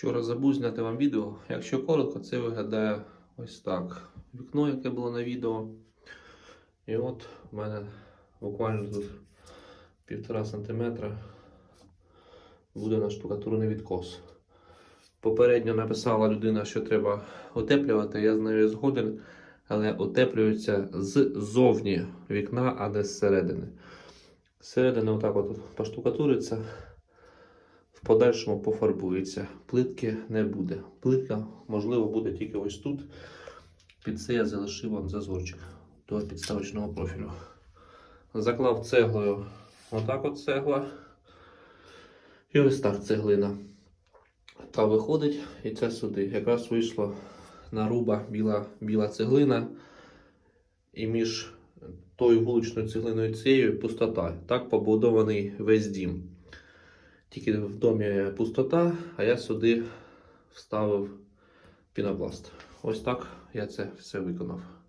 Вчора забув зняти вам відео. Якщо коротко, це виглядає ось так. Вікно, яке було на відео. І от у мене буквально тут півтора сантиметра буде наштукатурний відкос. Попередньо написала людина, що треба утеплювати, я з нею згоден, але утеплюється ззовні вікна, а не зсередини. Зсередини отак от поштукатуриться, в подальшому пофарбується. Плитки не буде. Плитка, можливо, буде тільки ось тут. Під це я залишив вам зазорчик до підставочного профілю. Заклав цеглою отак от цегла. І ось так цеглина. Та виходить, і це сюди. Якраз вийшло наруба біла, біла цеглина. І між тою вуличною цеглиною і цією пустота. Так побудований весь дім. Тільки в домі пустота, а я сюди вставив пінопласт. Ось так я це все виконав.